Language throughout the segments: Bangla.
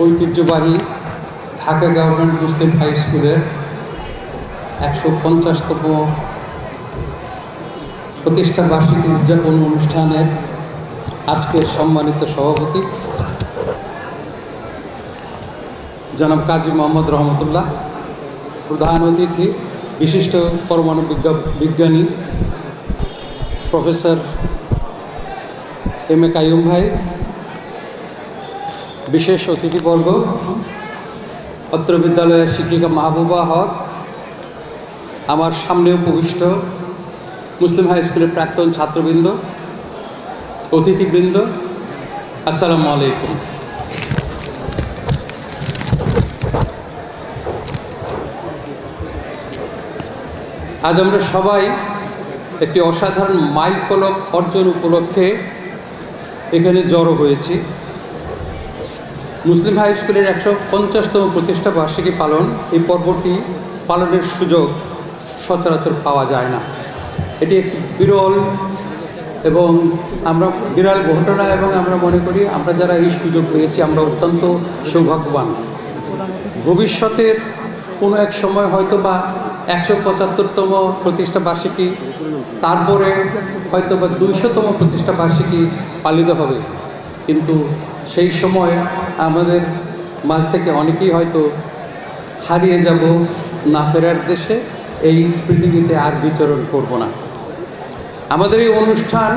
ঐতিহ্যবাহী ঢাকা গভর্নমেন্ট মুসলিম হাই স্কুলের একশো পঞ্চাশতম প্রতিষ্ঠা বার্ষিকী উদযাপন অনুষ্ঠানের আজকের সম্মানিত সভাপতি জনাব কাজী মোহাম্মদ রহমতুল্লাহ, প্রধান অতিথি, বিশিষ্ট পরমাণু বিজ্ঞা- বিজ্ঞানী, প্রফেসর এম এ কাইম ভাই বিশেষ অতিথিবর্গ অত্র বিদ্যালয়ের শিক্ষিকা মাহবুবা হক, আমার সামনে উপবিষ্ট মুসলিম হাই স্কুলের প্রাক্তন ছাত্রবৃন্দ, অতিথিবৃন্দ, আসসালামু আলাইকুম। আজ আমরা সবাই একটি অসাধারণ মাইল ফলক অর্জন উপলক্ষে এখানে জড়ো হয়েছি। মুসলিম হাই স্কুলের একশো পঞ্চাশতম প্রতিষ্ঠা বার্ষিকী পালন, এই পর্বটি পালনের সুযোগ সচরাচর পাওয়া যায় না। এটি একটি বিরল এবং আমরা বিরল ঘটনা এবং আমরা মনে করি আমরা যারা এই সুযোগ পেয়েছি, আমরা অত্যন্ত সৌভাগ্যবান। ভবিষ্যতের কোনো এক সময় হয়তো বা একশো পঁচাত্তরতম প্রতিষ্ঠা বার্ষিকী, তারপরে হয়তো বা দুইশোতম প্রতিষ্ঠা বার্ষিকী পালিত হবে। কিন্তু সেই সময় আমাদের মাঝ থেকে অনেকেই হয়তো হারিয়ে যাব না ফেরার দেশে, এই পৃথিবীতে আর বিচরণ করব না। আমাদের এই অনুষ্ঠান,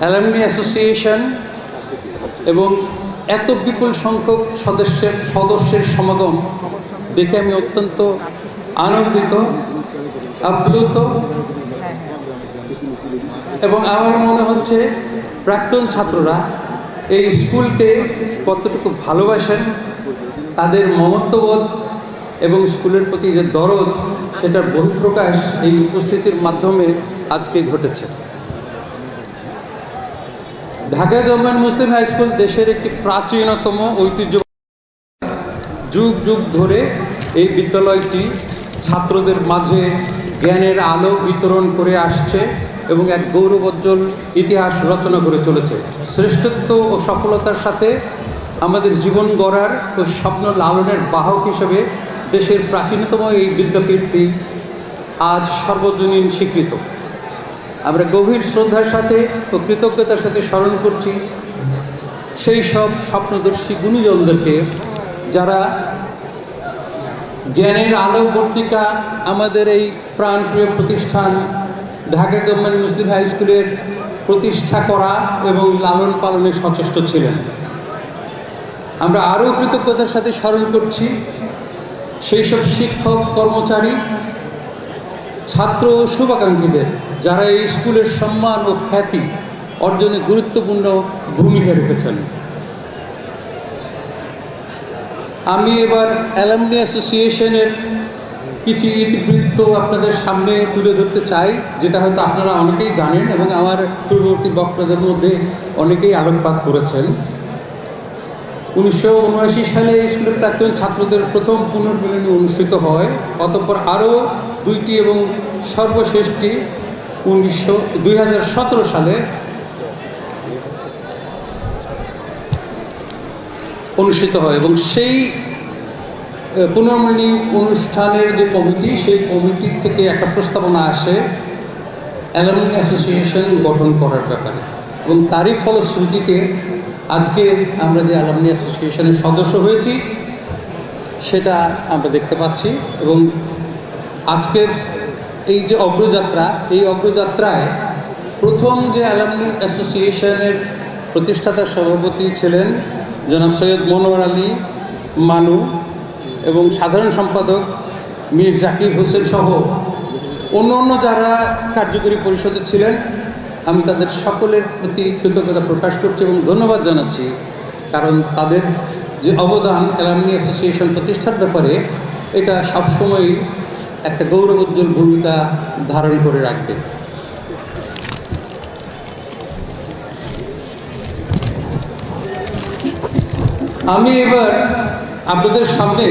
অ্যালামনি অ্যাসোসিয়েশন এবং এত বিপুল সংখ্যক সদস্যের সদস্যের সমাগম দেখে আমি অত্যন্ত আনন্দিত, আপ্লুত এবং আমার মনে হচ্ছে প্রাক্তন ছাত্ররা এই স্কুলকে কতটুকু ভালোবাসেন, তাদের মমত্ববোধ এবং স্কুলের প্রতি যে দরদ সেটার বহিঃপ্রকাশ এই উপস্থিতির মাধ্যমে আজকে ঘটেছে। Dhaka Government Muslim High School দেশের একটি প্রাচীনতম ঐতিহ্য যুগ যুগ ধরে এই বিদ্যালয়টি ছাত্রদের মাঝে জ্ঞানের আলো বিতরণ করে আসছে। এবং এক গৌরবোজ্জ্বল ইতিহাস রচনা করে চলেছে। শ্রেষ্ঠত্ব ও সফলতার সাথে আমাদের জীবন গড়ার ও স্বপ্ন লালনের বাহক হিসেবে দেশের প্রাচীনতম এই বিদ্যাপীঠটি আজ সর্বজনীন স্বীকৃত। আমরা গভীর শ্রদ্ধার সাথে ও কৃতজ্ঞতার সাথে স্মরণ করছি সেই সব স্বপ্নদর্শী গুণীজনদেরকে যারা জ্ঞানের আলো পত্রিকা আমাদের এই প্রাণপ্রিয় প্রতিষ্ঠান ঢাকা গভর্নমেন্ট মুসলিম হাই স্কুলের প্রতিষ্ঠা করা এবং লালন পালনে সচেষ্ট ছিলেন। আমরা আরও কৃতজ্ঞতার সাথে স্মরণ করছি সেই সব শিক্ষক, কর্মচারী, ছাত্র ও শুভাকাঙ্ক্ষীদের, যারা এই স্কুলের সম্মান ও খ্যাতি অর্জনে গুরুত্বপূর্ণ ভূমিকা রেখেছেন। আমি এবার অ্যালামনি অ্যাসোসিয়েশনের কিছু ইতিবৃত্ত আপনাদের সামনে তুলে ধরতে চাই, যেটা হয়তো আপনারা অনেকেই জানেন এবং আমার পূর্ববর্তী বক্তাদের মধ্যে অনেকেই আলোকপাত করেছেন। উনিশশো উনআশি সালে স্কুলের প্রাক্তন ছাত্রদের প্রথম পুনর্মিলনী অনুষ্ঠিত হয়। অতঃপর আরও দুইটি এবং সর্বশেষটি উনিশশো, দুই সালে অনুষ্ঠিত হয় এবং সেই পুনর্মিলনী অনুষ্ঠানের যে কমিটি, সেই কমিটির থেকে একটা প্রস্তাবনা আসে অ্যালামনি অ্যাসোসিয়েশন গঠন করার ব্যাপারে। এবং তারই ফলশ্রুতিতে আজকে আমরা যে অ্যালামনি অ্যাসোসিয়েশনের সদস্য হয়েছি, সেটা আমরা দেখতে পাচ্ছি। এবং আজকের এই যে অগ্রযাত্রা, এই অগ্রযাত্রায় প্রথম যে অ্যালামনি অ্যাসোসিয়েশনের প্রতিষ্ঠাতা সভাপতি ছিলেন জনাব সৈয়দ মনোয়ার আলী মানু। এবং সাধারণ সম্পাদক মীর জাকির হোসেন সহ অন্য অন্য যারা কার্যকরী পরিষদে ছিলেন, আমি তাদের সকলের প্রতি কৃতজ্ঞতা প্রকাশ করছি এবং ধন্যবাদ জানাচ্ছি। কারণ তাদের যে অবদান অ্যালামনি অ্যাসোসিয়েশন প্রতিষ্ঠার ব্যাপারে, এটা সবসময়ই একটা গৌরবোজ্জ্বল ভূমিকা ধারণ করে রাখবে। আমি এবার আপনাদের সামনে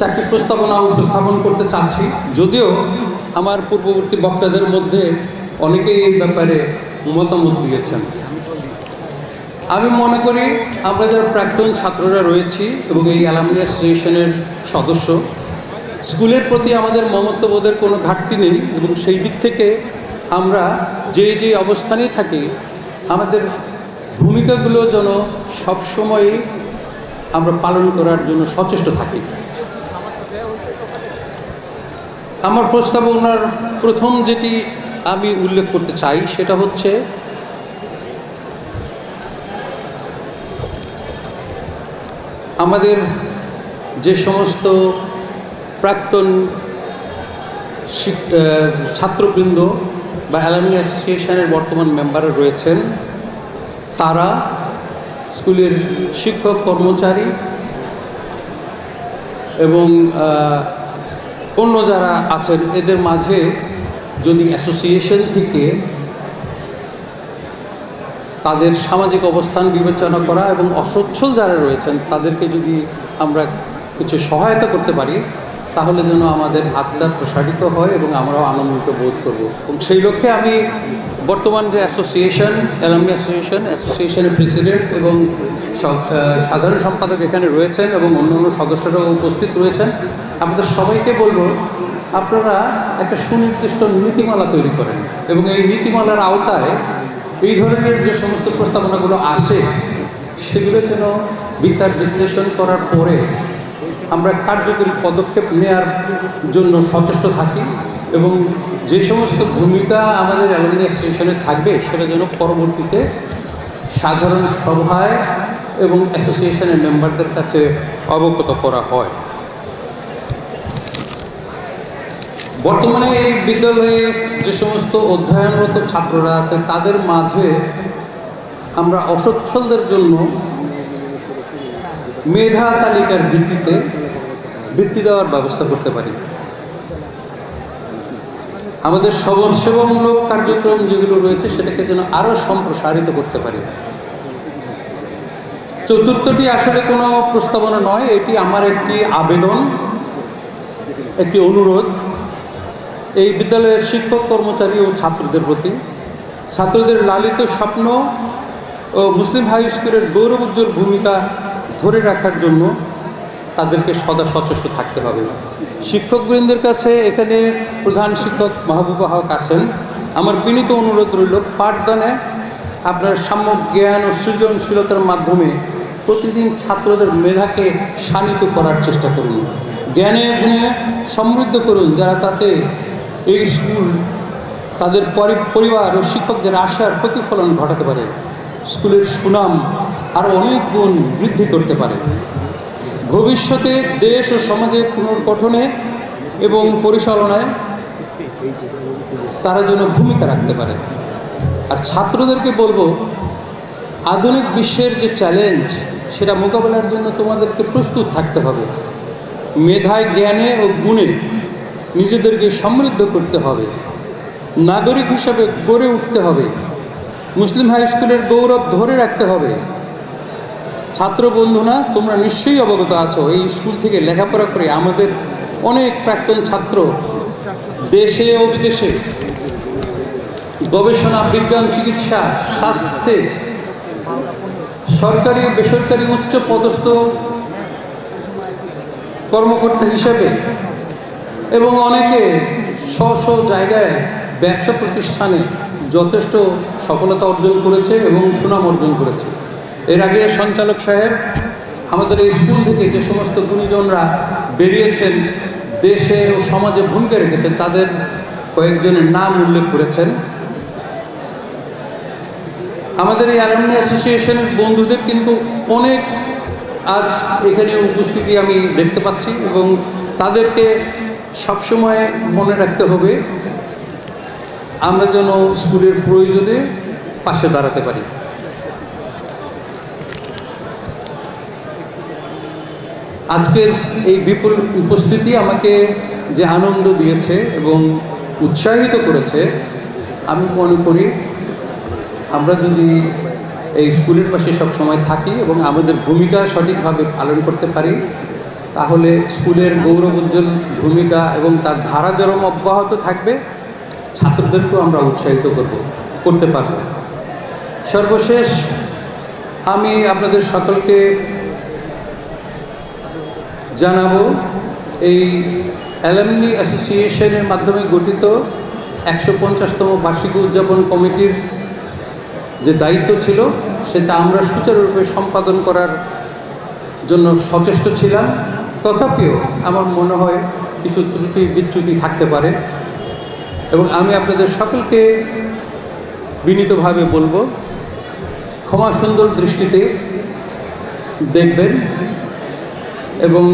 চাকরি প্রস্তাবনা উপস্থাপন করতে চাচ্ছি। যদিও আমার পূর্ববর্তী বক্তাদের মধ্যে অনেকেই এই ব্যাপারে মতামত দিয়েছেন। আমি মনে করি আমরা যারা প্রাক্তন ছাত্ররা রয়েছি এবং এই অ্যালামনি অ্যাসোসিয়েশনের সদস্য, স্কুলের প্রতি আমাদের মমত্ববোধের কোনো ঘাটতি নেই এবং সেই দিক থেকে আমরা যে যে অবস্থানেই থাকি, আমাদের ভূমিকাগুলো যেন সবসময়ই আমরা পালন করার জন্য সচেষ্ট থাকি। আমার প্রস্তাবনার প্রথম যেটি আমি উল্লেখ করতে চাই, সেটা হচ্ছে, আমাদের যে সমস্ত প্রাক্তন ছাত্রবৃন্দ বা অ্যালামনি অ্যাসোসিয়েশনের বর্তমান মেম্বাররা রয়েছেন, তারা স্কুলের শিক্ষক, কর্মচারী এবং অন্য যারা আছেন, এদের মাঝে যদি অ্যাসোসিয়েশন থেকে তাদের সামাজিক অবস্থান বিবেচনা করা এবং অসচ্ছল যারা রয়েছেন, তাদেরকে যদি আমরা কিছু সহায়তা করতে পারি, তাহলে যেন আমাদের আত্মা প্রসারিত হয় এবং আমরাও আনন্দিত বোধ করব। এবং সেই লক্ষ্যে আমি বর্তমান যে অ্যাসোসিয়েশন অ্যালামনি অ্যাসোসিয়েশন অ্যাসোসিয়েশনের প্রেসিডেন্ট এবং সাধারণ সম্পাদক এখানে রয়েছেন এবং অন্য অন্য সদস্যরাও উপস্থিত রয়েছেন। আমাদের সবাইকে বলব, আপনারা একটা সুনির্দিষ্ট নীতিমালা তৈরি করেন এবং এই নীতিমালার আওতায় এই ধরনের যে সমস্ত প্রস্তাবনাগুলো আসে, সেগুলো যেন বিচার বিশ্লেষণ করার পরে আমরা কার্যকরী পদক্ষেপ নেয়ার জন্য সচেষ্ট থাকি। এবং যে সমস্ত ভূমিকা আমাদের অ্যালুমিনি অ্যাসোসিয়েশনে থাকবে, সেটা যেন পরবর্তীতে সাধারণ সভায় এবং অ্যাসোসিয়েশনের মেম্বারদের কাছে অবগত করা হয়। বর্তমানে এই বিদ্যালয়ে যে সমস্ত অধ্যয়নরত ছাত্ররা আছে, তাদের মাঝে আমরা অসচ্ছলদের জন্য মেধা তালিকার ভিত্তিতে বৃত্তি দেওয়ার ব্যবস্থা করতে পারি। আমাদের সমাজসেবামূলক কার্যক্রম যেগুলো রয়েছে, সেটাকে যেন আরও সম্প্রসারিত করতে পারি। চতুর্থটি আসলে কোনো প্রস্তাবনা নয়, এটি আমার একটি আবেদন, একটি অনুরোধ। এই বিদ্যালয়ের শিক্ষক, কর্মচারী ও ছাত্রদের প্রতি। ছাত্রদের লালিত স্বপ্ন ও মুসলিম হাই স্কুলের গৌরবোজ্জ্বল ভূমিকা ধরে রাখার জন্য তাদেরকে সদা সচেষ্ট থাকতে হবে। শিক্ষকবৃন্দের কাছে এখানে প্রধান শিক্ষক মাহবুবা হক আছেন। আমার বিনীত অনুরোধ রইল, পাঠদানে আপনার সাম্যক জ্ঞান ও সৃজনশীলতার মাধ্যমে প্রতিদিন ছাত্রদের মেধাকে শানিত করার চেষ্টা করুন। জ্ঞানে গুণে সমৃদ্ধ করুন, যারা তাতে এই স্কুল, তাদের পরি- পরিবার ও শিক্ষকদের আশার প্রতিফলন ঘটাতে পারে। স্কুলের সুনাম আরও অনেক গুণ বৃদ্ধি করতে পারে। ভবিষ্যতে দেশ ও সমাজের পুনর্গঠনে এবং পরিচালনায় তারা যেন ভূমিকা রাখতে পারে। আর ছাত্রদেরকে বলব, আধুনিক বিশ্বের যে চ্যালেঞ্জ, সেটা মোকাবেলার জন্য তোমাদেরকে প্রস্তুত থাকতে হবে। মেধায়, জ্ঞানে ও গুণে নিজেদেরকে সমৃদ্ধ করতে হবে। নাগরিক হিসাবে গড়ে উঠতে হবে। মুসলিম হাই স্কুলের গৌরব ধরে রাখতে হবে। ছাত্র বন্ধুরা তোমরা নিশ্চয়ই অবগত আছো, এই স্কুল থেকে লেখাপড়া করে আমাদের অনেক প্রাক্তন ছাত্র দেশে ও বিদেশে গবেষণা, বিজ্ঞান, চিকিৎসা, স্বাস্থ্যে সরকারি, বেসরকারি উচ্চ পদস্থ কর্মকর্তা হিসেবে এবং অনেকে স্ব স্ব জায়গায় ব্যবসা প্রতিষ্ঠানে যথেষ্ট সফলতা অর্জন করেছে এবং সুনাম অর্জন করেছে। এর আগে সঞ্চালক সাহেব আমাদের এই স্কুল থেকে যে সমস্ত গুণীজনরা বেরিয়েছেন, দেশে ও সমাজে ভূমিকা রেখেছেন, তাদের কয়েকজনের নাম উল্লেখ করেছেন। আমাদের এই অ্যালামনি অ্যাসোসিয়েশনের বন্ধুদের কিন্তু অনেক আজ এখানে উপস্থিতি আমি দেখতে পাচ্ছি এবং তাদেরকে সবসময় মনে রাখতে হবে, আমরা যেন স্কুলের প্রয়োজনে পাশে দাঁড়াতে পারি। আজকের এই বিপুল উপস্থিতি আমাকে যে আনন্দ দিয়েছে এবং উৎসাহিত করেছে, আমি মনে করি আমরা যদি এই স্কুলের পাশে সব সময় থাকি এবং আমাদের ভূমিকা সঠিকভাবে পালন করতে পারি, তাহলে স্কুলের গৌরব উজ্জ্বল ভূমিকা এবং তার ধারা যেরম অব্যাহত থাকবে, ছাত্রদেরকেও আমরা উৎসাহিত করব, করতে পারব। সর্বশেষ আমি আপনাদের সকলকে জানাব, এই অ্যালামনি অ্যাসোসিয়েশনের মাধ্যমে গঠিত একশো পঞ্চাশতম বার্ষিক উদযাপন কমিটির যে দায়িত্ব ছিল, সেটা আমরা সুচারুরূপে সম্পাদন করার জন্য সচেষ্ট ছিলাম। তথাপিও আমার মনে হয় কিছু ত্রুটি বিচ্যুতি থাকতে পারে এবং আমি আপনাদের সকলকে বিনীতভাবে বলব, ক্ষমা সুন্দর দৃষ্টিতে দেখবেন। এবং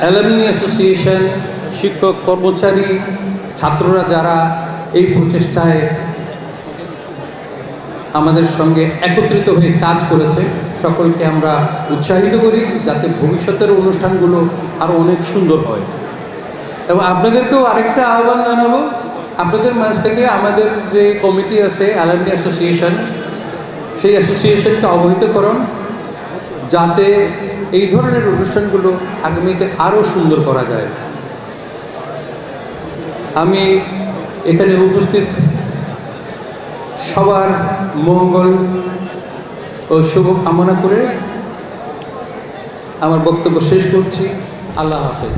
অ্যালামনি অ্যাসোসিয়েশন শিক্ষক কর্মচারী ছাত্ররা যারা এই প্রচেষ্টায় আমাদের সঙ্গে একত্রিত হয়ে কাজ করেছে, সকলকে আমরা উৎসাহিত করি যাতে ভবিষ্যতের অনুষ্ঠানগুলো আরও অনেক সুন্দর হয়। এবং আপনাদেরকেও আরেকটা আহ্বান জানাব, আপনাদের মাঝ থেকে আমাদের যে কমিটি আছে, অ্যালামনি অ্যাসোসিয়েশন, সেই অ্যাসোসিয়েশনকে অবহিত করুন যাতে এই ধরনের অনুষ্ঠানগুলো আগামীতে আরও সুন্দর করা যায়। আমি এখানে উপস্থিত সবার মঙ্গল ও শুভ কামনা করে আমার বক্তব্য শেষ করছি। আল্লাহ হাফেজ।